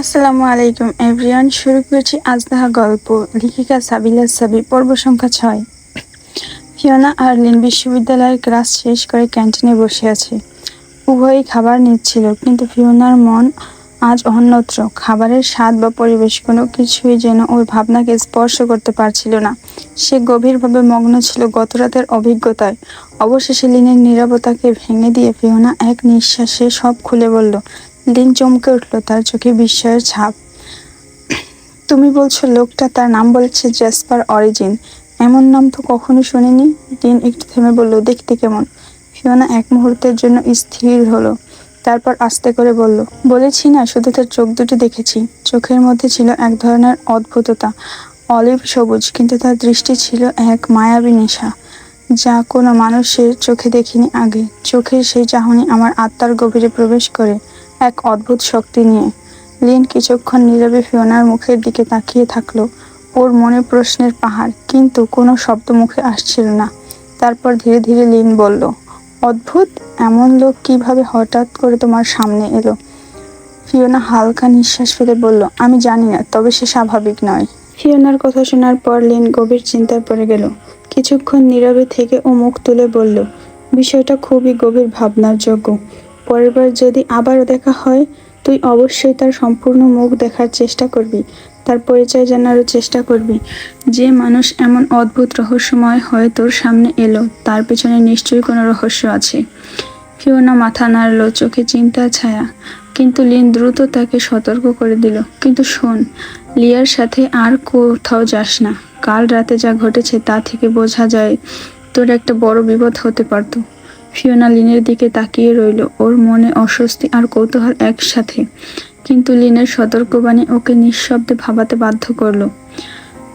আসসালামু আলাইকুম, এভরিওয়ান। শুরু করেছি আজদাহা গল্প। লিখিকা সাবিলা সাবি পর্ব সংখ্যা ছয়। ফিওনা আর লিন বিশ্ববিদ্যালয়ের ক্লাস শেষ করে ক্যান্টিনে বসে আছে। উভয়ই খাবার নিচ্ছিল, কিন্তু ফিওনার মন আজ অন্যত্র। খাবারের স্বাদ বা পরিবেশ কোনো কিছুই যেন ওর ভাবনাকে স্পর্শ করতে পারছিল না। সে গভীরভাবে মগ্ন ছিল গতরাতের অভিজ্ঞতায়। অবশেষে লিনের নীরবতাকে ভেঙে দিয়ে ফিওনা এক নিঃশ্বাসে সব খুলে বলল লিন চমকে উঠল তার চোখে বিস্ময়ের ছাপ। তুমি বলছো লোকটা তার নাম বলেছে জ্যাসপার অরিজিন এমন নাম তো কখনো শুনিনি। লিন একটু থেমে বলল, দেখতে কেমন? ফিওনা এক মুহূর্তের জন্য স্থির হলো। তারপর আস্তে করে বলল, বলেছি না, শুধু তার চোখ দুটি দেখেছি। চোখের মধ্যে ছিল এক ধরনের অদ্ভুততা। অলিভ সবুজ, কিন্তু তার দৃষ্টি ছিল এক মায়াবী নেশা। যা কোনো মানুষের চোখে দেখিনি আগে। চোখের সেই চাহনি আমার আত্মার গভীরে প্রবেশ করে। এক অদ্ভুত শক্তি নিয়ে। লিন কিছুক্ষণ নীরবে ফিওনার মুখের দিকে তাকিয়ে থাকল। ওর মনে প্রশ্নের পাহাড়, কিন্তু কোনো শব্দ মুখে আসছিল না। তারপর ধীরে ধীরে লিন বলল, অদ্ভুত? এমন লোক কীভাবে হঠাৎ করে তোমার সামনে এলো? ফিওনা হালকা নিঃশ্বাস ফেলে বলল, আমি জানি না, তবে সে স্বাভাবিক নয়। ফিওনার কথা শোনার পর লিন গভীর চিন্তায় পড়ে গেল। কিছুক্ষণ নীরবে থেকে ও মুখ তুলে বলল, বিষয়টা খুবই গভীর ভাবনার যোগ্য। পরের বার যদি আবারও দেখা হয়, তুই অবশ্যই তার সম্পূর্ণ মুখ দেখার চেষ্টা করবি, তার পরিচয় জানারও চেষ্টা করবি। যে মানুষ এমন অদ্ভুত রহস্যময় হয়ে তোর সামনে এলো, তার পেছনে নিশ্চয়ই কোনো রহস্য আছে। ফিওনা মাথা নাড়ল, চোখে চিন্তার ছায়া। কিন্তু লিন দ্রুত তাকে সতর্ক করে দিল। কিন্তু শোন, লিয়ার সাথে আর কোথাও যাস না। কাল রাতে যা ঘটেছে তা থেকে বোঝা যায় তোর একটা বড় বিপদ হতে পারতো। ফিওনা লিনের দিকে তাকিয়ে রইল। ওর মনে অস্বস্তি আর কৌতূহল একসাথে। কিন্তু লিনের সতর্কবাণী ওকে নিঃশব্দে ভাবাতে বাধ্য করল।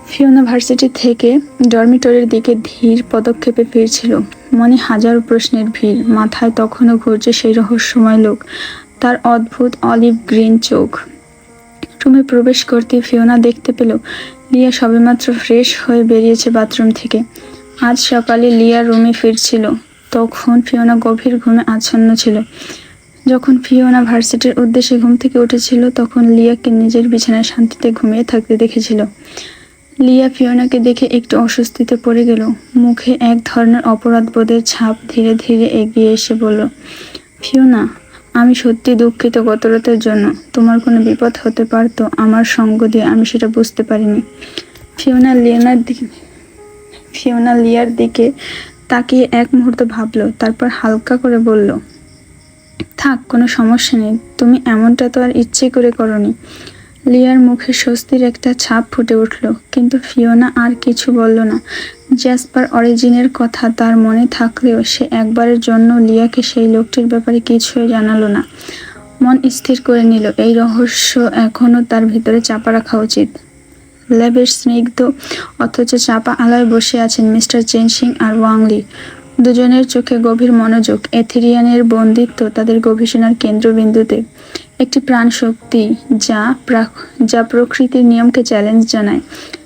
ফিওনা ভার্সিটি থেকে ডরমিটরির দিকে ধীর পদক্ষেপে ফিরছিল। মনে হাজারো প্রশ্নের ভিড়। মাথায় তখনও ঘুরছে সেই রহস্যময় লোক। তার অদ্ভুত অলিভ গ্রিন চোখ। রুমে প্রবেশ করতে ফিওনা দেখতে পেল, লিয়া সবেমাত্র ফ্রেশ হয়ে বেরিয়েছে বাথরুম থেকে। আজ সকালে লিয়া রুমে ফিরছিল। তখন ফিওনা গভীর ঘুমে আচ্ছন্ন ছিল। যখন ফিওনা ভার্সিটির উদ্দেশ্যে ঘুম থেকে উঠেছিল, তখন লিয়াকে নিজের বিছানায় শান্তিতে ঘুমিয়ে থাকতে দেখেছিল। লিয়া ফিওনাকে দেখে একটু অস্বস্তিতে পড়ে গেল। মুখে এক ধরনের অপরাধবোধের ছাপ ধীরে ধীরে এগিয়ে এসে বলল, ফিওনা, আমি সত্যি দুঃখিত গত রাতের জন্য। তোমার কোনো বিপদ হতে পারতো আমার সঙ্গ দিয়ে, আমি সেটা বুঝতে পারিনি। ফিওনা লিয়ানার দিকে ফিওনা লিয়ার দিকে তাকিয়ে এক মুহূর্ত ভাবলো, তারপর হালকা করে বলল, থাক, কোনো সমস্যা নেই, তুমি এমনটা তো আর ইচ্ছে করে করনি। লিয়ার মুখে স্বস্তির একটা ছাপ ফুটে উঠল, কিন্তু ফিওনা আর কিছু বলল না। জ্যাসপার অরিজিনের কথা তার মনে থাকলেও সে একবারের জন্য লিয়াকে সেই লোকটির ব্যাপারে কিছুই জানালো না। মন স্থির করে নিল, এই রহস্য এখনও তার ভিতরে চাপা রাখা উচিত। ল্যাবের স্নিগ্ধ অথচ চাপা আলায় বসে আছেন মিস্টার চেনসিং আর ওয়াংলি দুজনের চোখে গভীর মনোযোগ। এথিরিয়ানের বন্দিত্ব তাদের গবেষণার কেন্দ্রবিন্দুতে। একটি প্রাণ শক্তি যা যা প্রকৃতির নিয়মকে চ্যালেঞ্জ জানায়।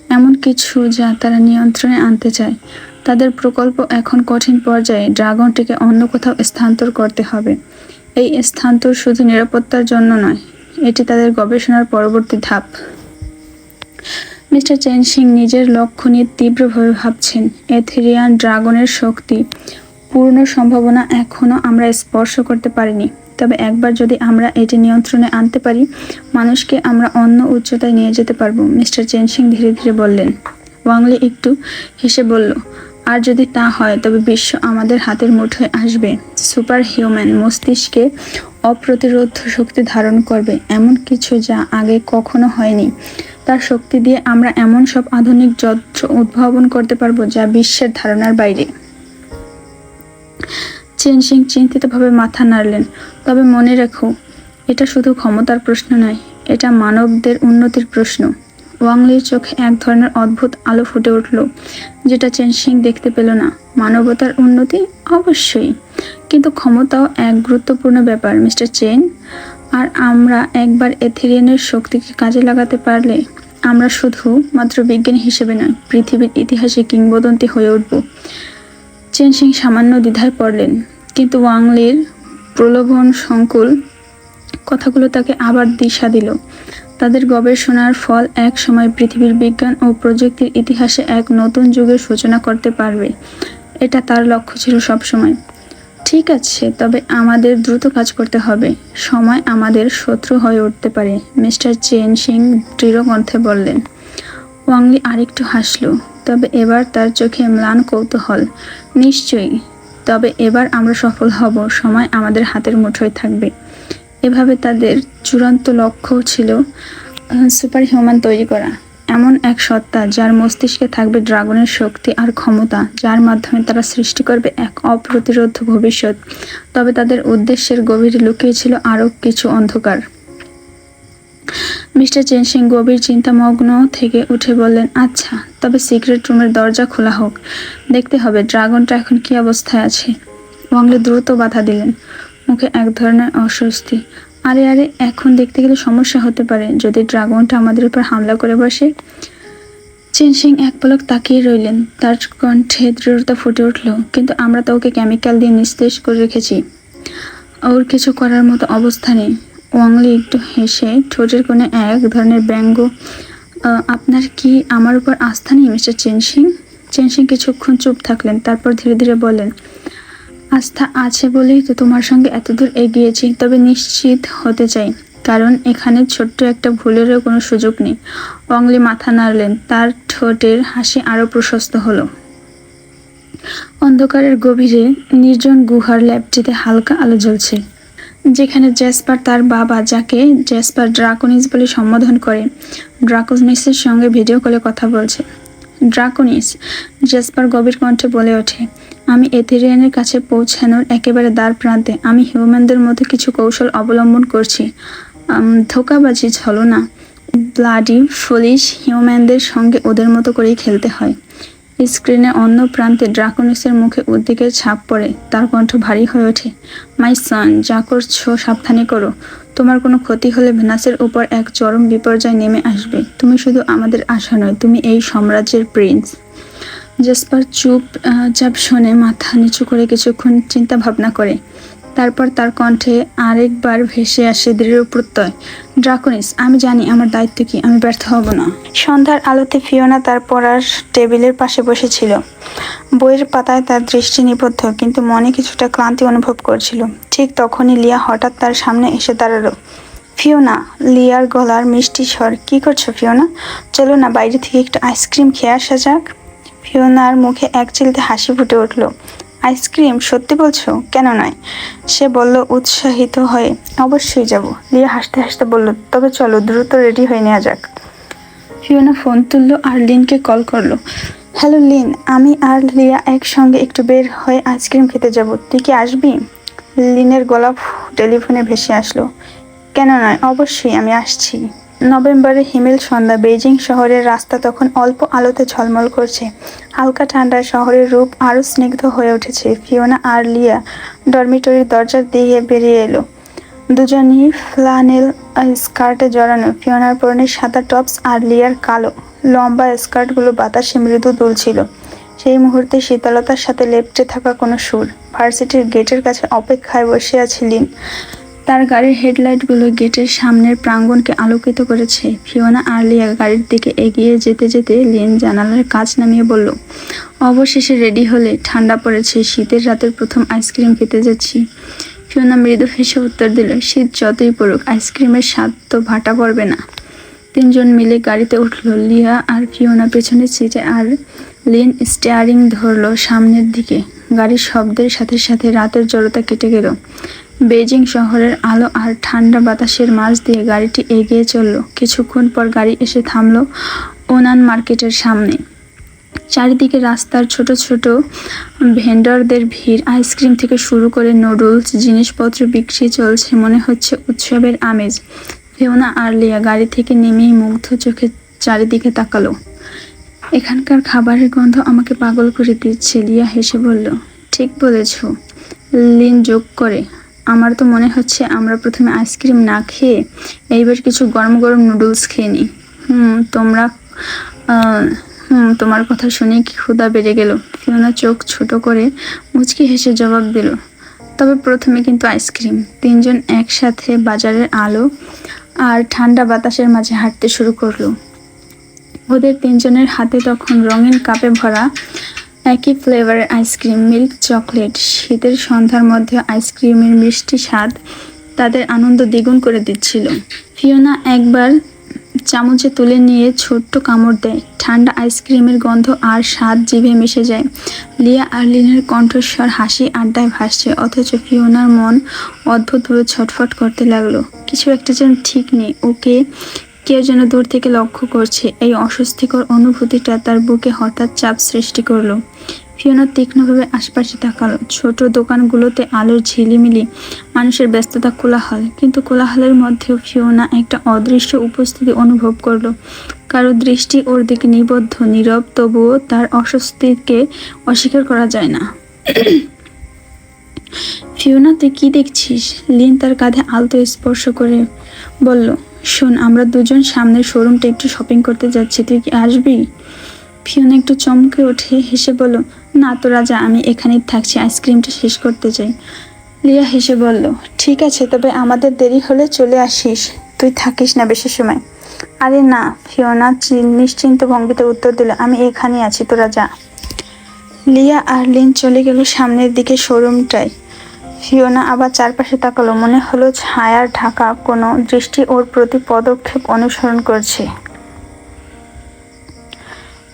এমন কিছু যা তারা নিয়ন্ত্রণে আনতে চায়। তাদের প্রকল্প এখন কঠিন পর্যায়ে। ড্রাগনটিকে অন্য কোথাও স্থানান্তর করতে হবে। এই স্থানান্তর শুধু নিরাপত্তার জন্য নয়, এটি তাদের গবেষণার পরবর্তী ধাপ। মিস্টার চেন সিং নিজের লক্ষ্য নিয়ে তীব্রভাবে ভাবছেন। এথেরিয়ান ড্রাগনের শক্তি। পূর্ণ সম্ভাবনা এখনও আমরা স্পর্শ করতে পারিনি। তবে একবার যদি আমরা এটি নিয়ন্ত্রণে আনতে পারি, মানুষকে আমরা অন্য উচ্চতায় নিয়ে যেতে পারব, মিস্টার চেন সিং ধীরে ধীরে বললেন। ওয়াংলি একটু হেসে বলল, আর যদি তা হয়, তবে বিশ্ব আমাদের হাতের মুঠোয় আসবে। সুপার হিউম্যান মস্তিষ্কে অপ্রতিরোধ শক্তি ধারণ করবে, এমন কিছু যা আগে কখনো হয়নি। তার শক্তি দিয়ে আমরা এমন সব আধুনিক যন্ত্র উদ্ভাবন করতে পারব যা বিশ্বের ধারণার বাইরে। চেন সিং চিন্তিতভাবে মাথা নাড়লেন। তবে মনে রেখো, এটা শুধু ক্ষমতার প্রশ্ন নয়, এটা মানবদের উন্নতির প্রশ্ন। ওয়াংলির চোখে এক ধরনের অদ্ভুত আলো ফুটে উঠল, যেটা চেন সিং দেখতে পেল না। মানবতার উন্নতি অবশ্যই, কিন্তু ক্ষমতাও এক গুরুত্বপূর্ণ ব্যাপার, মিস্টার চেন। আর আমরা একবার এথেরিয়ানের শক্তিকে কাজে লাগাতে পারলে আমরা শুধু মাত্র বিজ্ঞানী হিসেবে নয়, পৃথিবীর ইতিহাসে কিংবদন্তি হয়ে উঠব। চেন সিং সামান্য দ্বিধায় পড়লেন, কিন্তু ওয়াংলির প্রলোভন সংকুল কথাগুলো তাকে আবার দিশা দিল। তাদের গবেষণার ফল এক সময় পৃথিবীর বিজ্ঞান ও প্রযুক্তির ইতিহাসে এক নতুন যুগের সূচনা করতে পারবে। এটা তার লক্ষ্য ছিল সবসময়। ঠিক আছে, তবে আমাদের দ্রুত কাজ করতে হবে। সময় আমাদের শত্রু হয়ে উঠতে পারে, মিস্টার চেন সিং দৃঢ় কণ্ঠে বললেন। ওয়াংলি আরেকটু হাসলো, তবে এবার তার চোখে ম্লান কৌতূহল। নিশ্চয়ই, তবে এবার আমরা সফল হব, সময় আমাদের হাতের মুঠোয় থাকবে। এভাবে তাদের চূড়ান্ত লক্ষ্য ছিল সুপার হিউম্যান তৈরি করা। এমন এক সত্তা যার মস্তিষ্কে থাকবে ড্রাগনের শক্তি আর ক্ষমতা, যার মাধ্যমে তারা সৃষ্টি করবে এক অপ্রতিরোধ ভবিষ্যৎ। তবে তাদের উদ্দেশ্যের গভীরে লুকিয়ে ছিল আরও কিছু অন্ধকার। মিস্টার চেন সিং গভীর চিন্তামগ্ন থেকে উঠে বললেন আচ্ছা তবে সিক্রেট রুমের দরজা খোলা হোক। দেখতে হবে, ড্রাগনটা এখন কি অবস্থায় আছে। ওয়াংলে দ্রুত বাধা দিলেন। মুখে এক ধরনের অস্বস্তি। আরে আরে, এখন দেখতে গেলে সমস্যা হতে পারে। যদি ড্রাগনটা আমাদের উপর হামলা করে বসে চেন সিং এক পলক তাকিয়ে রইলেন। তার কণ্ঠে দৃঢ়তা ফুটে উঠল, কিন্তু আমরা তো ওকে কেমিক্যাল দিয়ে নিস্তেজ করে রেখেছি। ওর কিছু করার মতো অবস্থা নেই। ওয়াংলি একটু হেসে ঠোঁটের কোণে এক ধরনের ব্যঙ্গ আপনার কি আমার উপর আস্থা নেই, Mister Chen Xing Chen Xing কিছুক্ষণ চুপ থাকলেন, তারপর ধীরে ধীরে বললেন আস্থা আছে বলেই তো তোমার সঙ্গে এতদূর এগিয়েছি, তবে নিশ্চিত হতে চাই, কারণ এখানে ছোট্ট একটা ভুলেরও কোনো সুযোগ নেই। অংলি মাথা নাড়লেন, তার ঠোঁটের হাসি আরও প্রশস্ত হলো। অন্ধকারের গভীরে নির্জন গুহার ল্যাবটিতে হালকা আলো জ্বলছে, যেখানে জ্যাসপার তার বাবা, যাকে জ্যাসপার ড্রাকোনিস বলে সম্বোধন করে, ড্রাকোনিসের সঙ্গে ভিডিও কলে কথা বলছে। ড্রাকোনিস, জ্যাসপার গভীর কণ্ঠে বলে ওঠে আমি এথেরিয়ানের কাছে পৌঁছানোর একেবারে দ্বার প্রান্তে। আমি হিউম্যানদের মধ্যে কিছু কৌশল অবলম্বন করছি। ধোঁকাবাজি ছলনা ব্লাডি, ফুলিশ হিউম্যানদের সঙ্গে ওদের মতো করেই খেলতে হয়। স্ক্রিনে অন্য প্রান্তে ড্রাকোনিসের মুখে উদ্বেগের ছাপ পড়ে, তার কণ্ঠ ভারী হয়ে ওঠে। মাই সন, যা করছ সাবধানে করো। তোমার কোনো ক্ষতি হলে ভেনাসের উপর এক চরম বিপর্যয় নেমে আসবে। তুমি শুধু আমাদের আশা নয়, তুমি এই সাম্রাজ্যের প্রিন্স। জেসপার চুপ চাপ শোনে মাথা নিচু করে কিছুক্ষণ চিন্তা ভাবনা করে। তারপর তার কণ্ঠে আরেকবার ভেসে আসে দৃঢ় প্রত্যয়। ড্রাকনিস, আমি জানি আমার দায়িত্ব কি, আমি ব্যর্থ হব না। সন্ধ্যার আলোতে ফিওনা তার পড়ার টেবিলের পাশে বসেছিল। বইয়ের পাতায় তার দৃষ্টি নিবদ্ধ, কিন্তু মনে কিছুটা ক্লান্তি অনুভব করছিল। ঠিক তখনই লিয়া হঠাৎ তার সামনে এসে দাঁড়াল। ফিওনা, লিয়ার গলার মিষ্টি স্বর, কী করছ ফিওনা? চলো না, বাইরে থেকে একটু আইসক্রিম খেয়ে আসা যাক। ফিওনার মুখে এক চিলতে হাসি ফুটে উঠল। আইসক্রিম, সত্যি বলছো? কেন নয়? সে বলল, উৎসাহিত হয়ে, অবশ্যই যাব। লিয়া হাসতে হাসতে বলল, তবে চলো, দ্রুত রেডি হয়ে নেওয়া যাক। ফিওনা ফোন তুললো আর লিনকে কল করল, হ্যালো, লিন, আমি আর লিয়া একসঙ্গে একটু বের হয়ে আইসক্রিম খেতে যাব। তুই কি আসবি? লিনের গলা টেলিফোনে ভেসে আসলো, কেন নয়? অবশ্যই, আমি আসছি। নভেম্বরের হিমেল সন্ধ্যা বেইজিং শহরের রাস্তা তখন অল্প আলোতে ঝলমল করছে। হালকা ঠান্ডায় শহরের রূপ আরও স্নিগ্ধ হয়ে উঠেছে। ফিওনা আর লিয়া ডরমিটরির দরজার দিয়ে বেরিয়ে এলো। দুজনই ফ্লানেল স্কার্টে জড়ানো। ফিওনার পরনে সাদা টপস আর লিয়ার কালো, লম্বা স্কার্টগুলো বাতাসে মৃদু দুলছিল। সেই মুহূর্তে শীতলতার সাথে লেপ্টে থাকা কোনো সুর। ভার্সিটির গেটের কাছে অপেক্ষায় বসে আছে লিন। তার গাড়ির হেডলাইটগুলো গেটের সামনের প্রাঙ্গণকে আলোকিত করেছে। ফিওনা আর লিয়া গাড়ির দিকে এগিয়ে যেতে যেতে লিন জানালার কাজ নামিয়ে বলল, অবশেষে রেডি হলে ঠান্ডা পড়েছে, শীতের রাতের প্রথম আইসক্রিম খেতে যাচ্ছি। ফিওনা মৃদু হেসে উত্তর দিল, শীত যতই পড়ুক, আইসক্রিমের স্বাদ তো ভাটা পড়বে না। তিনজন মিলে গাড়িতে উঠল, লিয়া আর ফিওনা পেছনের সিটে আর লিন স্টিয়ারিং ধরলো সামনের দিকে। গাড়ির শব্দের সাথে সাথে রাতের জড়তা কেটে গেল। বেজিং শহরের আলো আর ঠান্ডা বাতাসের মাঝ দিয়ে গাড়িটি এগিয়ে চলল। কিছুক্ষণ পর গাড়ি এসে থামল ওনান মার্কেটের সামনে। চারিদিকে রাস্তার ছোট ছোট ভেন্ডরদের ভিড়, আইসক্রিম থেকে শুরু করে নুডলস, জিনিসপত্র বিক্রি চলছে, মনে হচ্ছে উৎসবের আমেজ। ফেওনা আর লিয়া গাড়ি থেকে নেমেই মুগ্ধ চোখে চারিদিকে তাকালো। এখানকার খাবারের গন্ধ আমাকে পাগল করে দিচ্ছে, লিয়া হেসে বলল। ঠিক বলেছ। লিন যোগ করে আমার তো মনে হচ্ছে আমরা প্রথমে আইসক্রিম না খেয়ে এইবার কিছু গরম গরম নুডলস খেয়ে নিই। হুম, তোমরা হুম, তোমার কথা শুনে কি ক্ষুধা বেড়ে গেল? ফিওনা চোখ ছোট করে মুচকি হেসে জবাব দিল, তবে প্রথমে কিন্তু আইসক্রিম। তিনজন একসাথে বাজারের আলো আর ঠান্ডা বাতাসের মাঝে হাঁটতে শুরু করল। ওদের তিনজনের হাতে তখন রঙিন কাপে ভরা একই ফ্লেভারের আইসক্রিম মিল্ক চকলেট শীতের সন্ধ্যার মধ্যে আইসক্রিমের মিষ্টি স্বাদ তাদের আনন্দ দ্বিগুণ করে দিচ্ছিল। ফিওনা একবার চামচে তুলে নিয়ে ছোট্ট কামড় দেয়। ঠান্ডা আইসক্রিমের গন্ধ আর স্বাদ জিভে মিশে যায়। লিয়া আর্লিনের কণ্ঠস্বর হাসি আড্ডায় ভাসছে, অথচ ফিওনার মন অদ্ভুতভাবে ছটফট করতে লাগল। কিছু একটা যেন ঠিক নেই, ওকে কেউ যেন দূর থেকে লক্ষ্য করছে এই অস্বস্তিকর অনুভূতিটা তার বুকে হঠাৎ চাপ সৃষ্টি করল। ফিওনা তীক্ষ্ণভাবে আশপাশে তাকালো। ছোট দোকানগুলোতে আলোর ঝিলিমিলি, মানুষের ব্যস্ততা কোলাহল। কিন্তু কোলাহলের মধ্যেও ফিওনা একটা অদৃশ্য উপস্থিতি অনুভব করল। কারও দৃষ্টি ওর দিকে নিবদ্ধ, নীরব, তবুও তার অস্বস্তিকে অস্বীকার করা যায় না। ফিওনা তুই কি দেখছিস? লিন তার কাঁধে আলতো স্পর্শ করে বলল শোন, আমরা দুজন সামনের শোরুমটা একটু শপিং করতে যাচ্ছি, তুই কি আসবি? ফিওনা একটু চমকে উঠে হেসে বলল, না তো রাজা, আমি এখানেই থাকছি আইসক্রিমটা শেষ করতে চাই। লিয়া হেসে বলল, ঠিক আছে, তবে আমাদের দেরি হলে চলে আসিস। তুই থাকিস না বেশি সময়। আরে না, ফিওনা নিশ্চিন্ত ভঙ্গিতে উত্তর দিল, আমি এখানেই আছি তোরা যা লিয়া আর লিন চলে গেল সামনের দিকে শোরুমটায় ফিওনা আবার চারপাশে তাকালো, মনে হলো ছায়ার ঢাকা, কোনো দৃষ্টি ওর প্রতি পদক্ষেপ অনুসরণ করছে।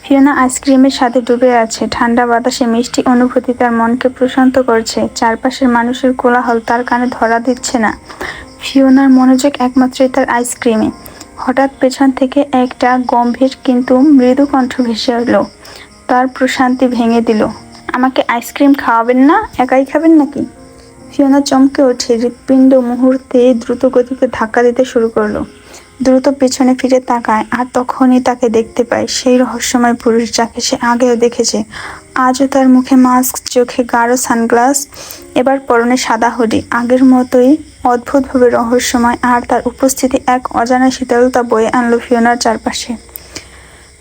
ফিওনা আইসক্রিমের সাথে ডুবে আছে, ঠান্ডা বাতাসে মিষ্টি অনুভূতি তার মনকে প্রশান্ত করছে, চারপাশের মানুষের কোলাহল তার কানে ধরা দিচ্ছে না। ফিওনার মনোযোগ একমাত্রই তার আইসক্রিমে। হঠাৎ পেছন থেকে একটা গম্ভীর কিন্তু মৃদু কণ্ঠ ভেসে এলো, তার প্রশান্তি ভেঙে দিল। আমাকে আইসক্রিম খাওয়াবেন না? একাই খাবেন নাকি? ফিওনা চমকে ওঠে, হৃৎপিণ্ড মুহূর্তে দ্রুত গতিতে ধাক্কা দিতে শুরু করল। দ্রুত পেছনে ফিরে তাকায়, আর তখনই তাকে দেখতে পায়, সেই রহস্যময় পুরুষ যাকে সে আগেও দেখেছে। আজও তার মুখে মাস্ক চোখে গাঢ় সানগ্লাস এবার পরনে সাদা হুডি আগের মতোই অদ্ভুতভাবে রহস্যময়, আর তার উপস্থিতি এক অজানা শীতলতা বয়ে আনলো ফিওনার চারপাশে।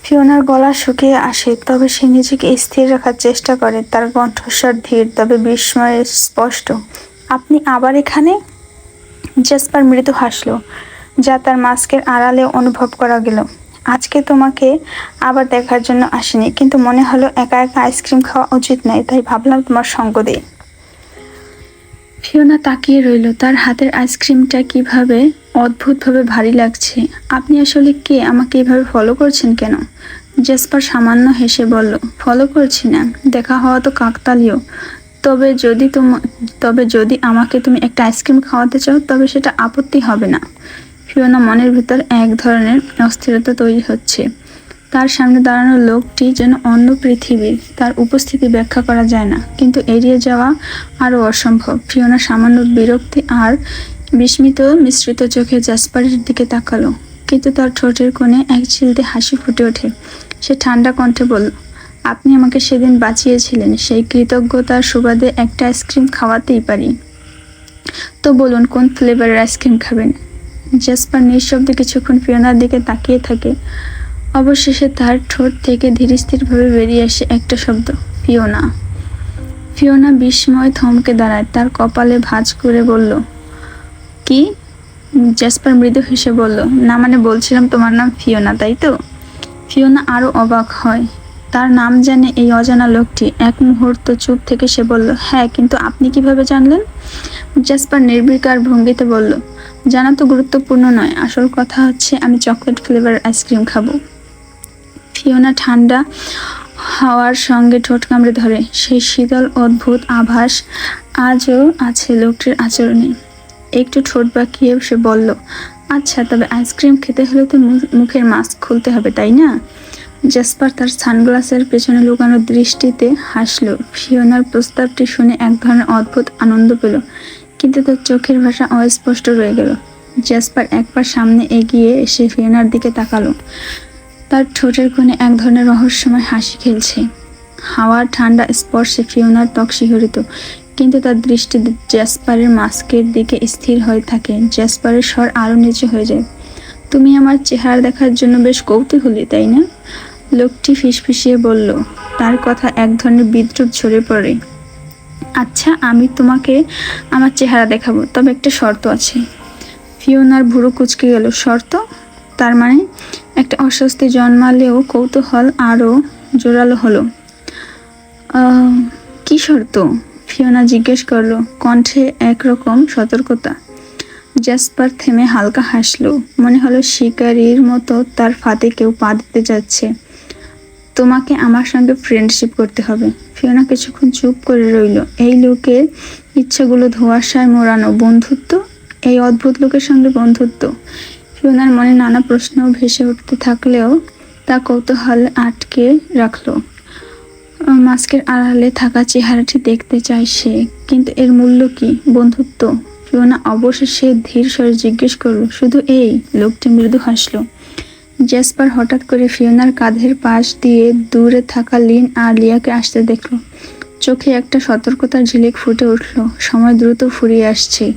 ফিওনার গলা শুকিয়ে আসে, তবে সে নিজেকে স্থির রাখার চেষ্টা করে। তার কণ্ঠস্বর ধীর, তবে বিস্ময়ে স্পষ্ট। আপনি আবার এখানে? জেসপার মৃদু হাসল, যা তার মাস্কের আড়ালে অনুভব করা গেল। আজকে তোমাকে আবার দেখার জন্য আসিনি, কিন্তু মনে হলো একা একা আইসক্রিম খাওয়া উচিত নয়, তাই ভাবলাম তোমার সঙ্গ দিই। ফিওনা তাকিয়ে রইল, তার হাতের আইসক্রিমটা কীভাবে অদ্ভুতভাবে ভারী লাগছে। আপনি আসলে কে? আমাকে এভাবে ফলো করছেন কেন? জেসপার সামান্য হেসে বলল ফলো করছি না। দেখা হওয়া তো কাকতালীয়। তবে যদি তোম, তবে যদি আমাকে তুমি একটা আইসক্রিম খাওয়াতে চাও, তবে সেটা আপত্তি হবে না। ফিওনা মনের ভিতর এক ধরনের অস্থিরতা তৈরি হচ্ছে। তার সামনে দাঁড়ানো লোকটি যেন অন্য পৃথিবীর, তার উপস্থিতি ব্যাখ্যা করা যায় না। কিন্তু এড়িয়ে যাওয়া আরও অসম্ভব। ফিওনা সামান্য বিরক্তি আর বিস্মিত মিশ্রিত চোখে জাসপারের দিকে তাকালো। কিন্তু তার ঠোঁটের কোণে এক চিলতে হাসি ফুটে ওঠে। সে ঠান্ডা কণ্ঠে বলল, আপনি আমাকে সেদিন বাঁচিয়েছিলেন। সেই কৃতজ্ঞতার সুবাদে একটা আইসক্রিম খাওয়াতেই পারি। তো বলুন, কোন ফ্লেভারের আইসক্রিম খাবেন? জাসপার নিঃশব্দে কিছুক্ষণ ফিওনার দিকে তাকিয়ে থাকে। অবশেষে তার ঠোঁট থেকে ধীরস্থিরভাবে বেরিয়ে আসে একটা শব্দ ফিওনা ফিওনা বিস্ময় থমকে দাঁড়ায়। তার কপালে ভাঁজ করে বলল কি? জাসপার মৃদু হেসে বলল, না মানে বলছিলাম তোমার নাম ফিওনা, তাই তো? ফিওনা আরও অবাক হয়। তার নাম জানে এই অজানা লোকটি। এক মুহূর্ত চুপ থেকে সে বলল হ্যাঁ কিন্তু আপনি কীভাবে জানলেন? জাসপার নির্বিকার ভঙ্গিতে বলল, জানা তো গুরুত্বপূর্ণ নয়। আসল কথা হচ্ছে আমি চকলেট ফ্লেভার আইসক্রিম খাব। ফিওনা ঠান্ডা হাওয়ার সঙ্গে ঠোঁট কামড়ে ধরে। সেই শীতল, অদ্ভুত আভাস আজও আছে লোকটির আচরণে। একটু ঠোঁট বাঁকিয়ে সে বলল আচ্ছা তবে আইসক্রিম খেতে হলে তো মুখের মাস্ক খুলতে হবে, তাই না? জাসপার তার সানগ্লাসের পেছনে লুকানো দৃষ্টিতে হাসল। ফিওনার প্রস্তাবটি শুনে এক ধরনের অদ্ভুত আনন্দ পেল, কিন্তু তার চোখের ভাষা অস্পষ্ট রয়ে গেল। জাসপার একবার সামনে এগিয়ে এসে ফিওনার দিকে তাকালো। তার ঠোঁটের কোণে এক ধরনের রহস্যময় হাসি খেলছে। হাওয়ার ঠান্ডা স্পর্শে ফিওনার ত্বক শিহরিত। কিন্তু তার দৃষ্টি জ্যাসপারের মাস্কের দিকে স্থির হয়ে থাকে। জ্যাসপারের স্বর আরও নিচে হয়ে যায়। তুমি আমার চেহারা দেখার জন্য বেশ কৌতূহলী, তাই না? লোকটি ফিসফিসিয়ে বলল, তার কথা এক ধরনের বিদ্রুপ ঝরে পড়ে। আচ্ছা আমি তোমাকে আমার চেহারা দেখাবো, তবে একটা শর্ত আছে। ফিওনার ভুরু কুচকে গেল। শর্ত? তার মানে? একটা অস্বস্তি জন্মালেও কৌতূহল আরও জোরালো হলো। কি শর্ত? ফিওনা জিজ্ঞেস করল, কণ্ঠে একরকম সতর্কতা? জাসপার থেমে হালকা হাসলো, মনে হলো শিকারীর মতো তার ফাঁদে কেউ পা দিতে যাচ্ছে। তোমাকে আমার সঙ্গে ফ্রেন্ডশিপ করতে হবে। ফিওনা কিছুক্ষণ চুপ করে রইল। এই লোকের ইচ্ছাগুলো ধোয়াশায় মোড়ানো বন্ধুত্ব? এই অদ্ভুত লোকের সঙ্গে বন্ধুত্ব? ফিওনার মনে নানা প্রশ্ন ভেসে উঠতে থাকলেও তা কৌতূহল আটকে রাখল। মাস্কের আড়ালে থাকা চেহারাটি দেখতে চায় সে, কিন্তু এর মূল্য কি? বন্ধুত্ব? ফিওনা অবশেষে ধীর স্বরে জিজ্ঞেস করল, শুধু এই? লোকটি মৃদু হাসলো। জেসপার হঠাৎ করে ফিওনার কাঁধের পাশ দিয়ে দূরে থাকা লিন আর লিয়াকে আসতে দেখল। চোখে একটা সতর্কতার ঝিলিক ফুটে উঠল। সময় দ্রুত ফুরিয়ে আসছে।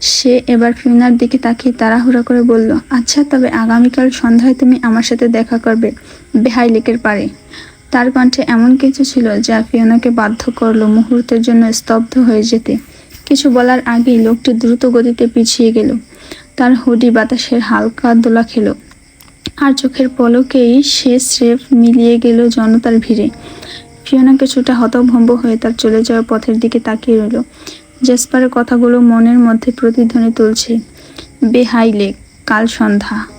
সে এবার ফিওনার দিকে তাকিয়ে তাড়াহুড়া করে বলল আচ্ছা তবে আগামীকাল সন্ধ্যায় তুমি আমার সাথে দেখা করবে বেহাই লেকের পারে তার কণ্ঠে এমন কিছু ছিল যা ফিওনাকে বাধ্য করল মুহূর্তের জন্য স্তব্ধ হয়ে যেতে। কিছু বলার আগেই লোকটি দ্রুত গতিতে পিছিয়ে গেল। তার হুডি বাতাসের হালকা দোলা খেল। আর চোখের পলকেই সে স্রেফ মিলিয়ে গেল জনতার ভিড়ে। ফিওনা কিছুটা হতভম্ব হয়ে তার চলে যাওয়ার পথের দিকে তাকিয়ে রইল। জেসপারের কথাগুলো মনের মধ্যে প্রতিধ্বনি তুলছে। বেহাই লেক কাল সন্ধ্যা।